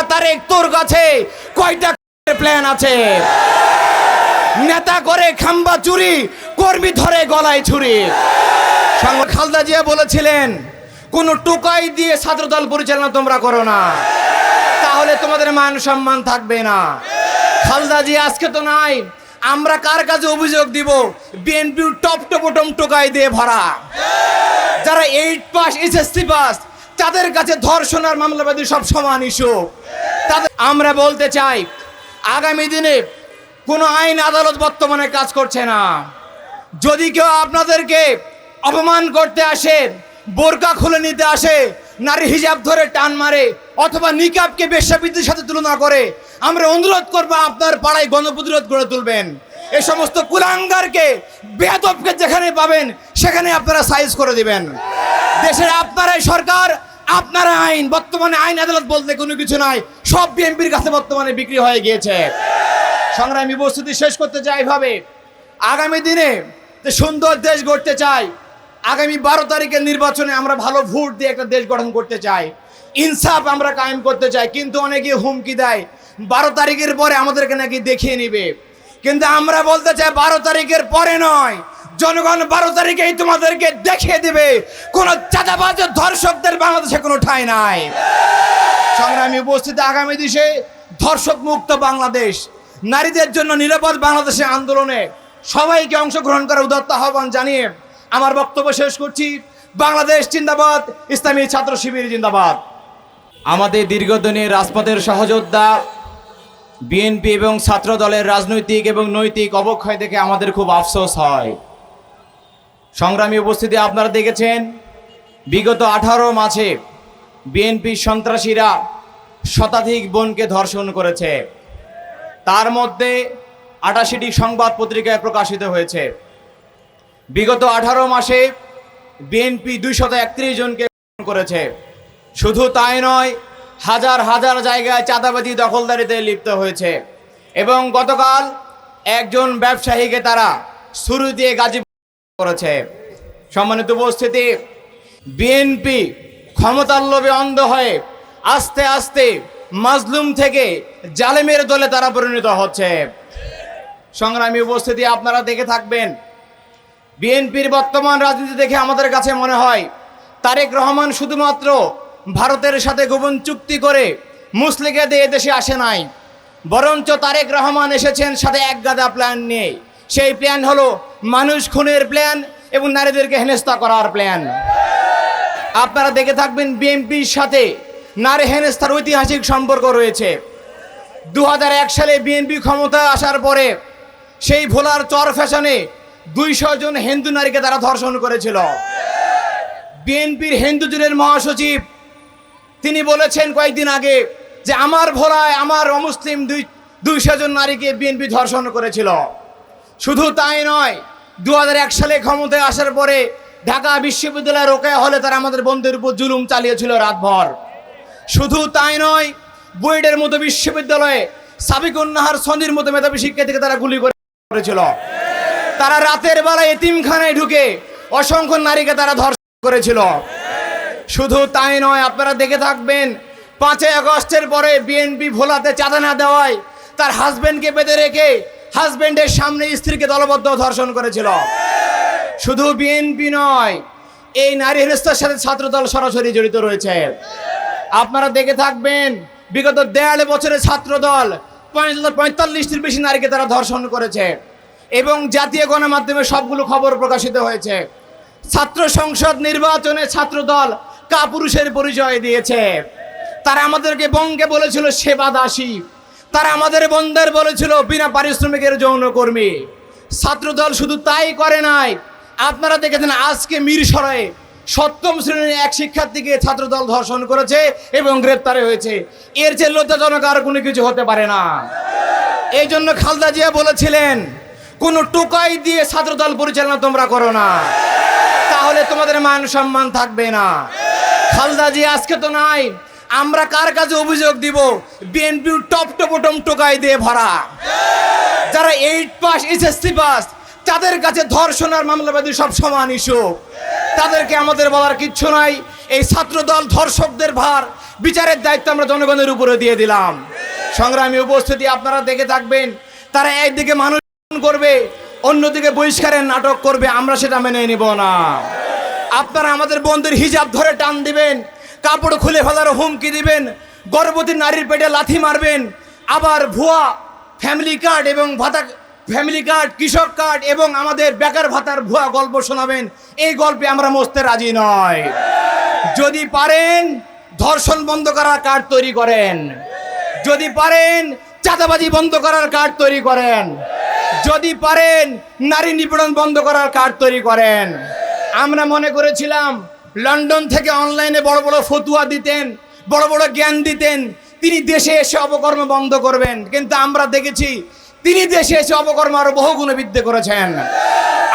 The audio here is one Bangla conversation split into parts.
কিংবা তারেক তোর কাছে কয়টা প্ল্যান আছে? নেতা করে খাম্বা চুরি, কর্মী ধরে গলায় ছুরি। খালদা জিয়া বলেছিলেন, কোন টোকাই দিয়ে ছাত্রদল পরিচালনা তোমরা করো না। তাহলে তোমাদের মান সম্মান থাকবে না। খালদা জি আজকে তো নাই। আমরা কার কাছে অভিযোগ দিব? বিএনপি টপ টপটম টোকাই দিয়ে ভরা। যারা এইট পাস এসএসসি পাস তাদের কাছে ধর্ষণ আর মামলাবাদী সব সমান ইস্যু। তাদের আমরা বলতে চাই, আগামী দিনে কোনো আইন আদালত বর্তমানে কাজ করছে না। যদি কেউ আপনাদেরকে অপমান করতে আসে, বোরকা খুলে নিতে আসে, নারী হিজাব ধরে টান মারে, অথবা নিকাবকে বেশ্যাবৃত্তির সাথে তুলনা করে, আমরা অনুরোধ করব আপনার পাড়ায় গণপ্রতিরোধ গড়ে তুলবেন। এ সমস্ত কুলাঙ্গারকে, বেয়াদবকে যেখানে পাবেন, সেখানে আপনারা সাইজ করে দিবেন। দেশের আপনারাই সরকার আপনারা আইন, বর্তমানে আইন আদালত বলতে কোনো কিছু নাই। সব বিএনপির কাছে বর্তমানে বিক্রি হয়ে গিয়েছে। সংগ্রামী উপস্থিতি শেষ করতে চাই ভাবে আগামী দিনে যে সুন্দর দেশ গড়তে চাই, আগামী বারো তারিখের নির্বাচনে আমরা ভালো ভোট দিয়ে একটা দেশ গঠন করতে চাই। ইনসাফ আমরা কায়েম করতে চাই, কিন্তু অনেকে হুমকি দেয়। বারো তারিখের পরে আমাদেরকে নাকি দেখিয়ে নিবে। কিন্তু আমরা বলতে চাই বারো তারিখের পরে নয়। জনগণ বারো তারিখেই তোমাদেরকে দেখিয়ে দিবে, কোন চাঁদাবাজ ধর্ষকদের বাংলাদেশে কোনো ঠাঁই নাই। সংগ্রামী উপস্থিতি আগামী দিশে ধর্ষক মুক্ত বাংলাদেশ, নারীদের জন্য নিরাপদ বাংলাদেশে আন্দোলনে সবাইকে অংশগ্রহণ করার উদাত্ত আহ্বান জানিয়ে আমার বক্তব্য শেষ করছি। বাংলাদেশ জিন্দাবাদ, ইসলামী ছাত্র শিবির জিন্দাবাদ। আমাদের দীর্ঘদিনের রাজপথের সহযোদ্ধা, বিএনপি এবং ছাত্র দলের রাজনৈতিক এবং নৈতিক অবক্ষয় দেখে আমাদের খুব আফসোস হয়। সংগ্রামী উপস্থিতি আপনারা দেখেছেন। বিগত আঠারো মাসে বিএনপি সন্ত্রাসীরা শতাধিক বোনকে ধর্ষণ করেছে। তার মধ্যে আটাশিটি সংবাদ পত্রিকায় প্রকাশিত হয়েছে। বিগত আঠারো মাসে বিএনপি দুইশত একত্রিশ জনকে করেছে। শুধু তাই নয়, হাজার হাজার জায়গায় চাঁদাবাজি দখলদারিতে লিপ্ত হয়েছে। এবং গতকাল একজন ব্যবসায়ীকে তারা শুরু দিয়ে গাজী করেছে। সম্মানিত উপস্থিতি বিএনপি ক্ষমতার লোভে অন্ধ হয়ে আস্তে আস্তে মাজলুম থেকে জালেমের দলে তারা পরিণত হচ্ছে। সংগ্রামী উপস্থিতি, আপনারা দেখে থাকবেন বিএনপির বর্তমান রাজনীতি দেখে আমাদের কাছে মনে হয়, তারেক রহমান শুধুমাত্র ভারতের সাথে গোপন চুক্তি করে মুসলিকে দিয়ে দেশে আসে নাই, বরঞ্চ তারেক রহমান এসেছেন সাথে এক গাদা প্ল্যান নিয়ে। সেই প্ল্যান হলো মানুষ খুনের প্ল্যান এবং নারীদেরকে হেনস্থা করার প্ল্যান আপনারা দেখে থাকবেন বিএনপির সাথে নারী হেনস্থার ঐতিহাসিক সম্পর্ক রয়েছে। দু হাজার এক সালে বিএনপি ক্ষমতা আসার পরে সেই ভোলার চর ফ্যাশনে দুইশো জন হিন্দু নারীকে তারা ধর্ষণ করেছিল। বিএনপির হিন্দু জনের মহাসচিব, তিনি বলেছেন কয়েকদিন আগে যে আমার ভোলায় আমার অমুসলিম দুই দুইশো জন নারীকে বিএনপি ধর্ষণ করেছিল। শুধু তাই নয় দু সালে ক্ষমতায় আসার পরে ঢাকা বিশ্ববিদ্যালয় রোকেয়া হলে তারা আমাদের বন্ধুদের উপর জুলুম চালিয়েছিল রাতভর। শুধু তাই নয়, বুয়েটের মতো বিশ্ববিদ্যালয়ে সাবিকুন্নাহার সন্ধির মতো মেধাবী শিক্ষার্থীকে তারা গুলি করে করেছিল। তারা রাতের বেলায় এতিমখানায় ঢুকে অসংখ্য নারীকে তারা ধর্ষণ করেছিল। শুধু তাই নয়, আপনারা দেখে থাকবেন, পাঁচই আগস্টের পরে বিএনপি ভোলাতে চাঁদা না দেওয়ায় তার হাজবেন্ডকে বেঁধে রেখে হাজবেন্ডের সামনে স্ত্রীকে দলবদ্ধ ধর্ষণ করেছিল। শুধু বিএনপি নয়, এই নারী হেনস্থার সাথে ছাত্রদল সরাসরি জড়িত রয়েছে। আপনারা দেখে থাকবেন, বিগত দেড় বছরে ছাত্রদল পঁয়তাল্লিশটির বেশি নারীকে তারা ধর্ষণ করেছে এবং জাতীয় গণমাধ্যমে সবগুলো খবর প্রকাশিত হয়েছে। ছাত্র সংসদ নির্বাচনে ছাত্রদল কাপুরুষের পরিচয় দিয়েছে। তারা আমাদেরকে বঙ্গে বলেছিল সেবা দাসী তারা আমাদের বন্ধের বলেছিল, বিনা পারিশ্রমিকের যৌনকর্মী। ছাত্রদল শুধু তাই করে নাই। আপনারা দেখেছেন আজকে মিরসরায়ে সপ্তম শ্রেণির এক শিক্ষার্থীকে ছাত্রদল ধর্ষণ করেছে এবং গ্রেপ্তারে হয়েছে। এর চেয়ে লজ্জাজনক আর কোনো কিছু হতে পারে না। এই জন্য খালদা জিয়া বলেছিলেন, কোন টোকাই দিয়ে ছাত্রদল পরিচালনা তোমরা করো না। তাহলে তোমাদের মান সম্মান থাকবে না। খালদা জি আজকে তো নাই আমরা কার কাছে অভিযোগ দিব? বিএনপি টপ টপটম টোকাই দিয়ে ভরা। যারা এইট পাস এসএসসি পাস তাদের কাছে ধর্ষণ আর মামলাবাদী সব সমান ইস্যু তাদেরকে আমাদের বলার কিচ্ছু নাই। এই ছাত্রদল ধর্ষকদের ভার, বিচারের দায়িত্ব আমরা জনগণের উপরে দিয়ে দিলাম। সংগ্রামী উপস্থিতি আপনারা দেখে থাকবেন। তারা একদিকে মানুষ করবে, অন্যদিকে বহিষ্কারের নাটক করবে, আমরা সেটা মেনে নিব না। আপনারা আমাদের বন্ধুর হিজাব ধরে টান দিবেন। কাপড় খুলে ফেলার হুমকি দিবেন, গর্ভবতী নারীর পেটে লাথি মারবেন, আবার ভুয়া ফ্যামিলি কার্ড এবং ভাতা ফ্যামিলি কার্ড কৃষক কার্ড এবং আমাদের বেকার ভাতার ভুয়া গল্প শোনাবেন। এই গল্পে আমরা মস্তে রাজি নয় যদি পারেন, ধর্ষণ বন্ধ করার কার্ড তৈরি করেন। যদি পারেন, চাঁদাবাজি বন্ধ করার কার্ড তৈরি করেন। যদি পারেন, নারী নিপীড়ন বন্ধ করার কার্ড তৈরি করেন। আমরা মনে করেছিলাম লন্ডন থেকে অনলাইনে বড় বড় ফতুয়া দিতেন, বড় বড় জ্ঞান দিতেন। তিনি দেশে এসে অপকর্ম বন্ধ করবেন। কিন্তু আমরা দেখেছি, তিনি দেশে এসে অপকর্ম আরও বহু গুণে বৃদ্ধি করেছেন।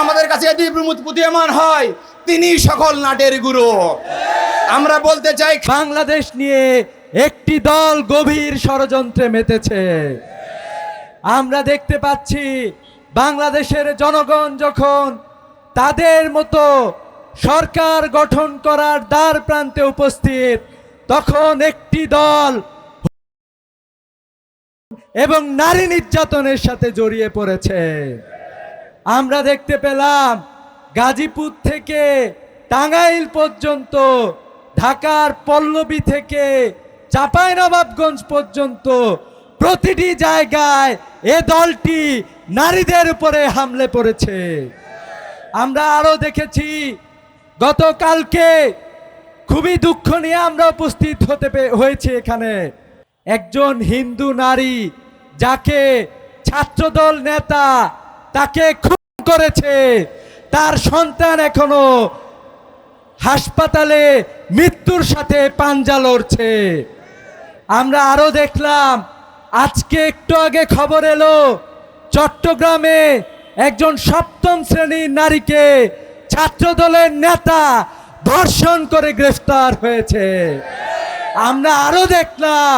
আমাদের কাছে যদি প্রতীয়মান হয়, তিনি সকল নাটের গুরু। আমরা বলতে চাই, বাংলাদেশ নিয়ে একটি দল গভীর ষড়যন্ত্রে মেতেছে। আমরা দেখতে পাচ্ছি, বাংলাদেশের জনগণ যখন তাদের মতো সরকার গঠন করার দ্বার প্রান্তে উপস্থিত। তখন একটি দল এবং নারী নির্যাতনের সাথে জড়িয়ে পড়েছে। আমরা দেখতে পেলাম, গাজীপুর থেকে টাঙ্গাইল পর্যন্ত, ঢাকার পল্লবী থেকে চাঁপাইনবাবগঞ্জ পর্যন্ত প্রতিটি জায়গায় এ দলটি নারীদের উপরে হামলে পড়েছে। আমরা আরও দেখেছি গতকালকে খুবই দুঃখ নিয়ে আমরা উপস্থিত হতে হয়েছি এখানে। একজন হিন্দু নারী যাকে ছাত্রদল নেতা তাকে খুন করেছে। তার সন্তান এখনও হাসপাতালে মৃত্যুর সাথে পাঞ্জা লড়ছে। আমরা আরও দেখলাম, আজকে একটু আগে খবর এলো, চট্টগ্রামে একজন সপ্তম শ্রেণির নারীকে ছাত্রদলের নেতা ধর্ষণ করে গ্রেফতার হয়েছে। আমরা আরও দেখলাম,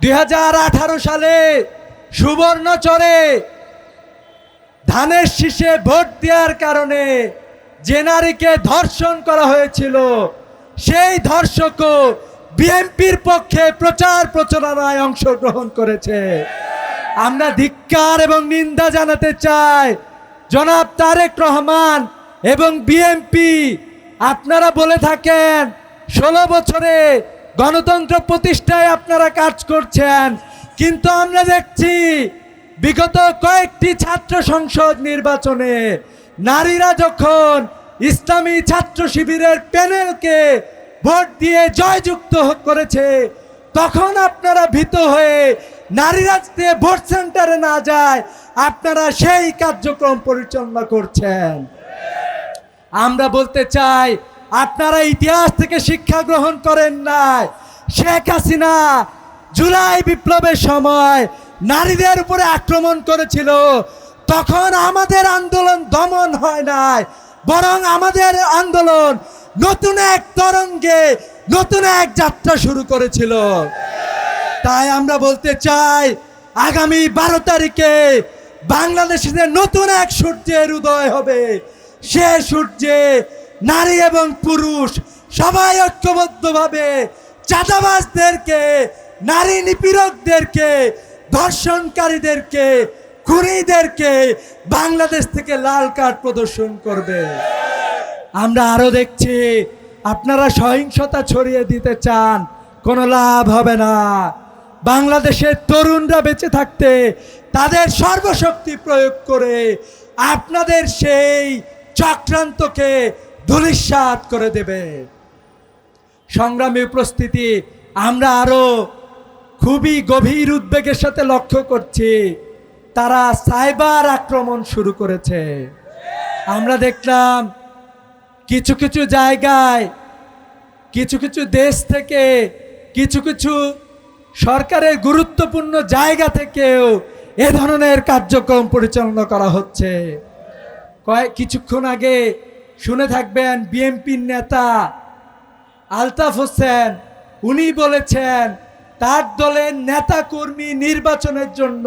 দুই হাজার আঠারো সালে সুবর্ণচরে ধানের শীষে ভোট দেওয়ার কারণে যে নারীকে ধর্ষণ করা হয়েছিল, সেই ধর্ষকও বিএনপির পক্ষে প্রচার প্রচারণায় অংশগ্রহণ করেছে। আমরা ধিক্কার এবং নিন্দা জানাতে চাই, জনাব তারেক রহমান এবং বিএনপি আপনারা বলে থাকেন, ষোলো বছরে গণতন্ত্র প্রতিষ্ঠায় আপনারা কাজ করছেন, কিন্তু আমরা দেখছি বিগত কয়েকটি ছাত্র সংসদ নির্বাচনে নারীরা যখন ইসলামী ছাত্র শিবিরের প্যানেলকে ভোট দিয়ে জয়যুক্ত করেছে, তখন আপনারা ভীত হয়ে নারীরা যাতে ভোট সেন্টারে না যায়, আপনারা সেই কার্যক্রম পরিচালনা করছেন। আমরা বলতে চাই, আপনারা ইতিহাস থেকে শিক্ষা গ্রহণ করেন নাই। শেখ হাসিনা জুলাই বিপ্লবের সময় নারীদের উপরে আক্রমণ করেছিল। তখন আমাদের আন্দোলন দমন হয় নাই, বরং আমাদের আন্দোলন নতুন এক তরঙ্গে নতুন এক যাত্রা শুরু করেছিল। তাই আমরা বলতে চাই, আগামী বারো তারিখে বাংলাদেশের নতুন এক সূর্যের উদয় হবে সে সূর্যে নারী এবং পুরুষ সবাই ঐক্যবদ্ধভাবে চাঁদাবাজদেরকে, নারী নিপীড়কদেরকে, ধর্ষণকারীদেরকে, খুনিদেরকে বাংলাদেশ থেকে লাল কার্ড প্রদর্শন করবে। আমরা আরও দেখছি, আপনারা সহিংসতা ছড়িয়ে দিতে চান, কোনো লাভ হবে না। বাংলাদেশের তরুণরা বেঁচে থাকতে তাদের সর্বশক্তি প্রয়োগ করে আপনাদের সেই চক্রান্তকে ধূলিসাৎ করে দেবে। সংগ্রামী উপস্থিতি, আমরা আরও খুবই গভীর উদ্বেগের সাথে লক্ষ্য করছি, তারা সাইবার আক্রমণ শুরু করেছে। আমরা দেখলাম কিছু কিছু জায়গায়, কিছু কিছু দেশ থেকে, কিছু কিছু সরকারের গুরুত্বপূর্ণ জায়গা থেকেও এ ধরনের কার্যক্রম পরিচালনা করা হচ্ছে। কয়েক কিছুক্ষণ আগে শুনে থাকবেন বিএনপির নেতা আলতাফ হোসেন। উনি বলেছেন, তার দলের নেতা কর্মী নির্বাচনের জন্য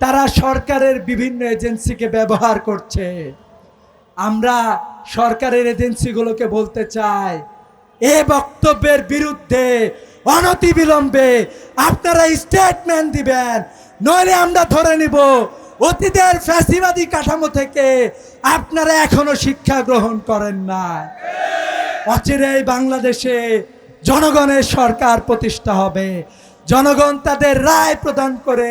তারা সরকারের বিভিন্ন এজেন্সিকে ব্যবহার করছে। আমরা সরকারের এজেন্সিগুলোকে বলতে চাই, এ বক্তব্যের বিরুদ্ধে অনতিবিলম্বে আপনারা স্টেটমেন্ট দিবেন, নইলে আমরা ধরে নিব অতীতের ফ্যাসিবাদী কাঠামো থেকে আপনারা এখনও শিক্ষা গ্রহণ করেন না অচিরেই বাংলাদেশে জনগণের সরকার প্রতিষ্ঠা হবে। জনগণ তাদের রায় প্রদান করে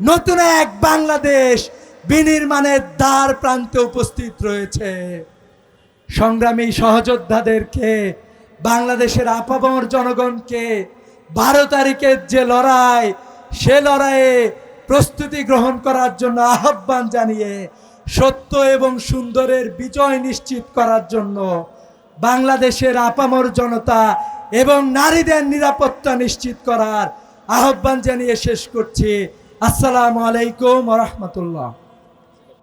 নতুন এক বাংলাদেশ বিনির্মাণের দ্বার প্রান্তে উপস্থিত রয়েছে। সংগ্রামী সহযোদ্ধাদেরকে, বাংলাদেশের আপামর জনগণকে বারো তারিখের যে লড়াই, সে লড়াইয়ে প্রস্তুতি গ্রহণ করার জন্য আহ্বান জানিয়ে, সত্য এবং সুন্দরের বিজয় নিশ্চিত করার জন্য বাংলাদেশের আপামর জনতা এবং নারীদের নিরাপত্তা নিশ্চিত করার আহ্বান জানিয়ে শেষ করছি। আসসালামু আলাইকুম রহমতুল্লাহ।